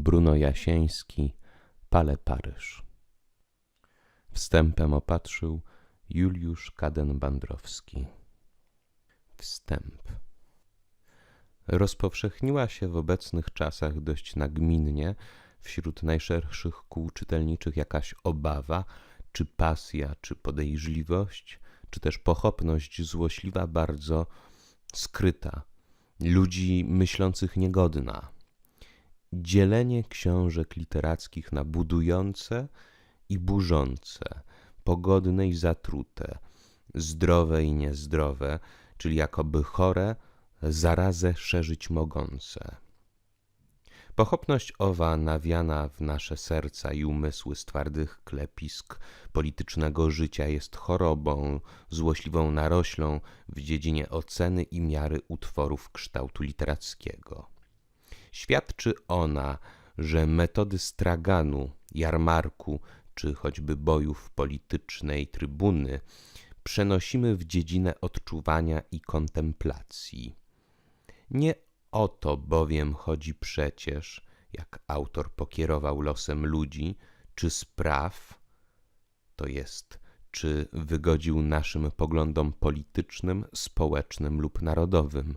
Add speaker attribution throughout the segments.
Speaker 1: Bruno Jasieński, Pale Paryż. Wstępem opatrzył Juliusz Kaden-Bandrowski. Wstęp. Rozpowszechniła się w obecnych czasach dość nagminnie wśród najszerszych kół czytelniczych jakaś obawa, czy pasja, czy podejrzliwość, czy też pochopność złośliwa, bardzo skryta, ludzi myślących niegodna. Dzielenie książek literackich na budujące i burzące, pogodne i zatrute, zdrowe i niezdrowe, czyli jakoby chore, zarazę szerzyć mogące. Pochopność owa nawiana w nasze serca i umysły z twardych klepisk politycznego życia jest chorobą, złośliwą naroślą w dziedzinie oceny i miary utworów kształtu literackiego. Świadczy ona, że metody straganu, jarmarku czy choćby bojów politycznej trybuny przenosimy w dziedzinę odczuwania i kontemplacji. Nie o to bowiem chodzi przecież, jak autor pokierował losem ludzi, czy spraw, to jest, czy wygodził naszym poglądom politycznym, społecznym lub narodowym.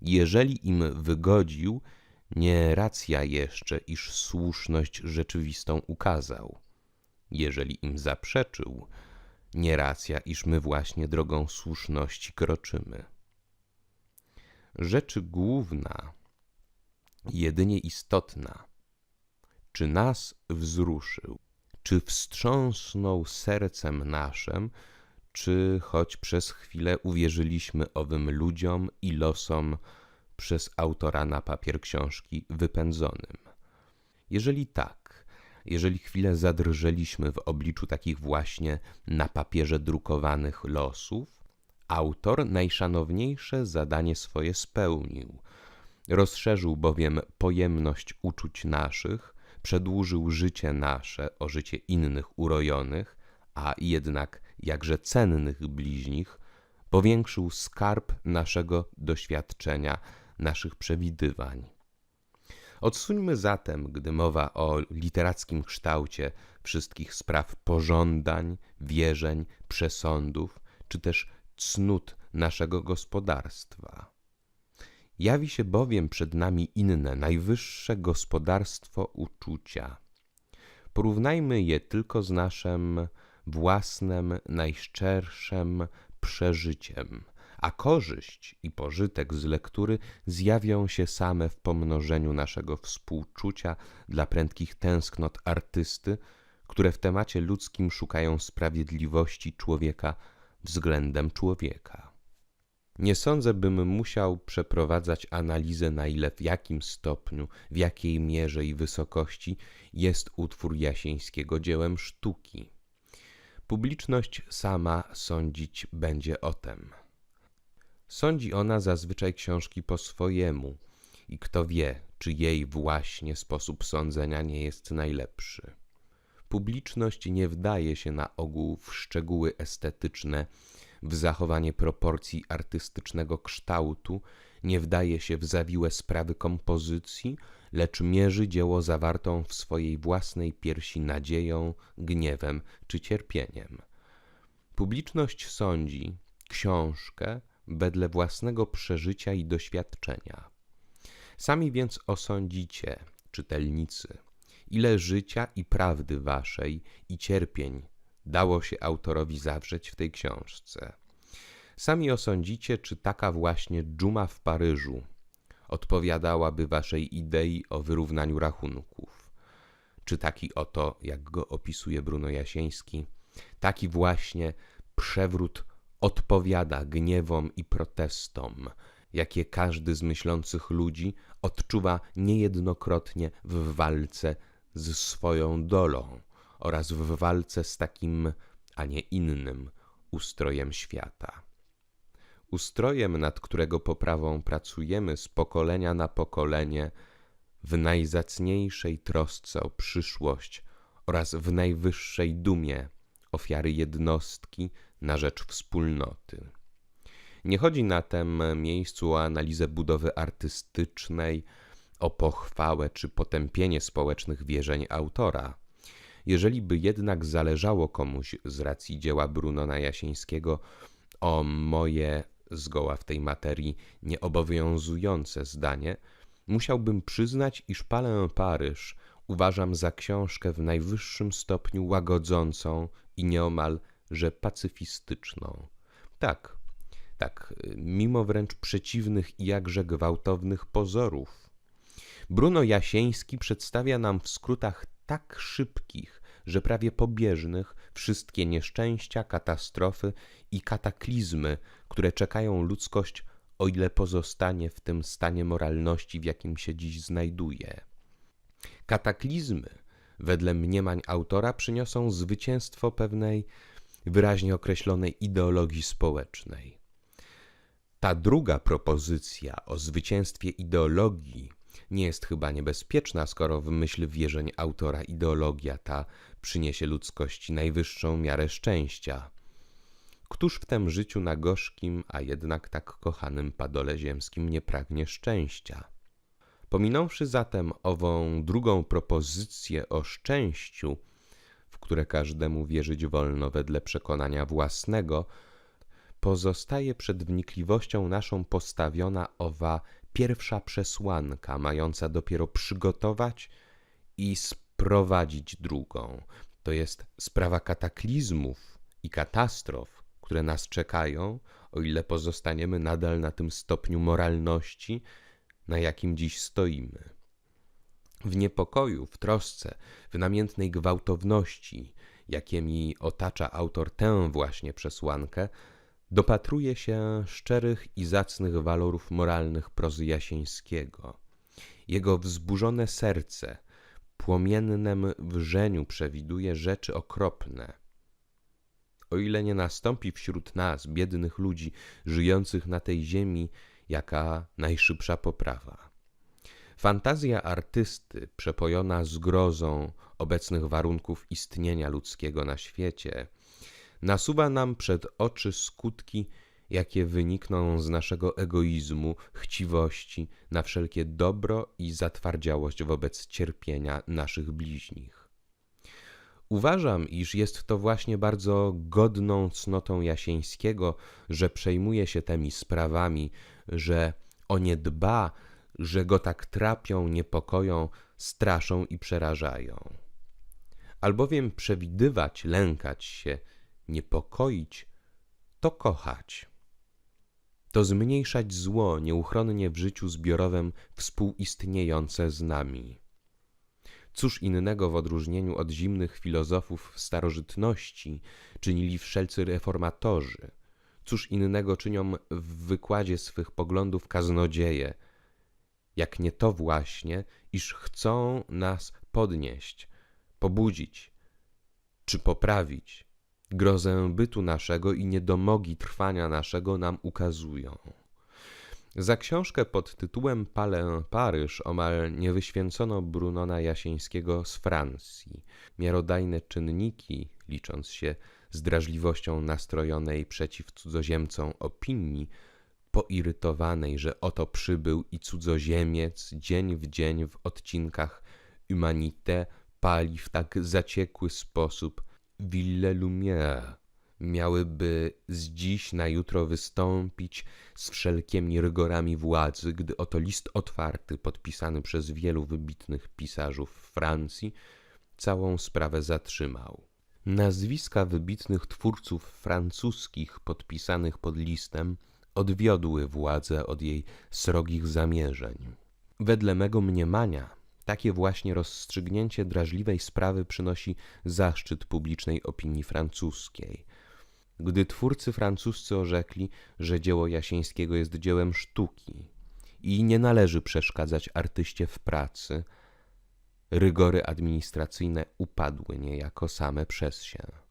Speaker 1: Jeżeli im wygodził, nie racja jeszcze, iż słuszność rzeczywistą ukazał. Jeżeli im zaprzeczył, nie racja, iż my właśnie drogą słuszności kroczymy. Rzeczy główna, jedynie istotna, czy nas wzruszył, czy wstrząsnął sercem naszem, czy choć przez chwilę uwierzyliśmy owym ludziom i losom przez autora na papier książki wypędzonym. Jeżeli tak, jeżeli chwilę zadrżeliśmy w obliczu takich właśnie na papierze drukowanych losów, Autor najszanowniejsze zadanie swoje spełnił. Rozszerzył bowiem pojemność uczuć naszych, przedłużył życie nasze o życie innych urojonych, a jednak jakże cennych bliźnich, powiększył skarb naszego doświadczenia, naszych przewidywań. Odsuńmy zatem, gdy mowa o literackim kształcie wszystkich spraw pożądań, wierzeń, przesądów, czy też cnót naszego gospodarstwa. Jawi się bowiem przed nami inne, najwyższe gospodarstwo uczucia. Porównajmy je tylko z naszym własnym, najszczerszym przeżyciem, a korzyść i pożytek z lektury zjawią się same w pomnożeniu naszego współczucia dla prędkich tęsknot artysty, które w temacie ludzkim szukają sprawiedliwości człowieka względem człowieka. Nie sądzę, bym musiał przeprowadzać analizę, na ile, w jakim stopniu, w jakiej mierze i wysokości jest utwór Jasińskiego dziełem sztuki. Publiczność sama sądzić będzie o tem. Sądzi ona zazwyczaj książki po swojemu i kto wie, czy jej właśnie sposób sądzenia nie jest najlepszy publiczność nie wdaje się na ogół w szczegóły estetyczne, w zachowanie proporcji artystycznego kształtu, nie wdaje się w zawiłe sprawy kompozycji, lecz mierzy dzieło zawartą w swojej własnej piersi nadzieją, gniewem czy cierpieniem. Publiczność sądzi książkę wedle własnego przeżycia i doświadczenia. Sami więc osądzicie, czytelnicy, ile życia i prawdy waszej i cierpień dało się autorowi zawrzeć w tej książce. Sami osądzicie, czy taka właśnie dżuma w Paryżu odpowiadałaby waszej idei o wyrównaniu rachunków. Czy taki oto, jak go opisuje Bruno Jasieński, taki właśnie przewrót odpowiada gniewom i protestom, jakie każdy z myślących ludzi odczuwa niejednokrotnie w walce z swoją dolą oraz w walce z takim, a nie innym ustrojem świata. Ustrojem, nad którego poprawą pracujemy z pokolenia na pokolenie, w najzacniejszej trosce o przyszłość oraz w najwyższej dumie ofiary jednostki na rzecz wspólnoty. Nie chodzi na tym miejscu o analizę budowy artystycznej, o pochwałę czy potępienie społecznych wierzeń autora. Jeżeli by jednak zależało komuś z racji dzieła Brunona Jasińskiego o moje zgoła w tej materii nieobowiązujące zdanie, musiałbym przyznać, iż Palę Paryż uważam za książkę w najwyższym stopniu łagodzącą i nieomal, że pacyfistyczną. Tak, tak, mimo wręcz przeciwnych i jakże gwałtownych pozorów. Bruno Jasieński przedstawia nam w skrótach tak szybkich, że prawie pobieżnych wszystkie nieszczęścia, katastrofy i kataklizmy, które czekają ludzkość, o ile pozostanie w tym stanie moralności, w jakim się dziś znajduje. Kataklizmy, wedle mniemań autora, przyniosą zwycięstwo pewnej wyraźnie określonej ideologii społecznej. Ta druga propozycja o zwycięstwie ideologii nie jest chyba niebezpieczna, skoro w myśl wierzeń autora ideologia ta przyniesie ludzkości najwyższą miarę szczęścia. Któż w tym życiu na gorzkim, a jednak tak kochanym padole ziemskim nie pragnie szczęścia? Pominąwszy zatem ową drugą propozycję o szczęściu, w które każdemu wierzyć wolno wedle przekonania własnego, pozostaje przed wnikliwością naszą postawiona owa pierwsza przesłanka, mająca dopiero przygotować i sprowadzić drugą, to jest sprawa kataklizmów i katastrof, które nas czekają, o ile pozostaniemy nadal na tym stopniu moralności, na jakim dziś stoimy. W niepokoju, w trosce, w namiętnej gwałtowności, jakimi otacza autor tę właśnie przesłankę, dopatruje się szczerych i zacnych walorów moralnych prozy Jasieńskiego. Jego wzburzone serce płomiennem wrzeniu przewiduje rzeczy okropne. O ile nie nastąpi wśród nas, biednych ludzi żyjących na tej ziemi, jaka najszybsza poprawa. Fantazja artysty, przepojona zgrozą obecnych warunków istnienia ludzkiego na świecie, nasuwa nam przed oczy skutki, jakie wynikną z naszego egoizmu, chciwości na wszelkie dobro i zatwardziałość wobec cierpienia naszych bliźnich. Uważam, iż jest to właśnie bardzo godną cnotą Jasieńskiego, że przejmuje się tymi sprawami, że o nie dba, że go tak trapią, niepokoją, straszą i przerażają. Albowiem przewidywać, lękać się, niepokoić, to kochać. To zmniejszać zło nieuchronnie w życiu zbiorowym współistniejące z nami. Cóż innego w odróżnieniu od zimnych filozofów starożytności czynili wszelcy reformatorzy, cóż innego czynią w wykładzie swych poglądów kaznodzieje, jak nie to właśnie, iż chcą nas podnieść, pobudzić czy poprawić, grozę bytu naszego i niedomogi trwania naszego nam ukazują. Za książkę pod tytułem Palę Paryż omal nie wyświęcono Brunona Jasieńskiego z Francji. Miarodajne czynniki, licząc się z drażliwością nastrojonej przeciw cudzoziemcom opinii, poirytowanej, że oto przybył i cudzoziemiec dzień w dzień w odcinkach Humanité pali w tak zaciekły sposób Ville Lumière miałyby z dziś na jutro wystąpić z wszelkimi rygorami władzy, gdy oto list otwarty, podpisany przez wielu wybitnych pisarzów Francji, całą sprawę zatrzymał. Nazwiska wybitnych twórców francuskich podpisanych pod listem odwiodły władzę od jej srogich zamierzeń. Wedle mego mniemania, takie właśnie rozstrzygnięcie drażliwej sprawy przynosi zaszczyt publicznej opinii francuskiej. Gdy twórcy francuscy orzekli, że dzieło Jasińskiego jest dziełem sztuki i nie należy przeszkadzać artyście w pracy, rygory administracyjne upadły niejako same przez się.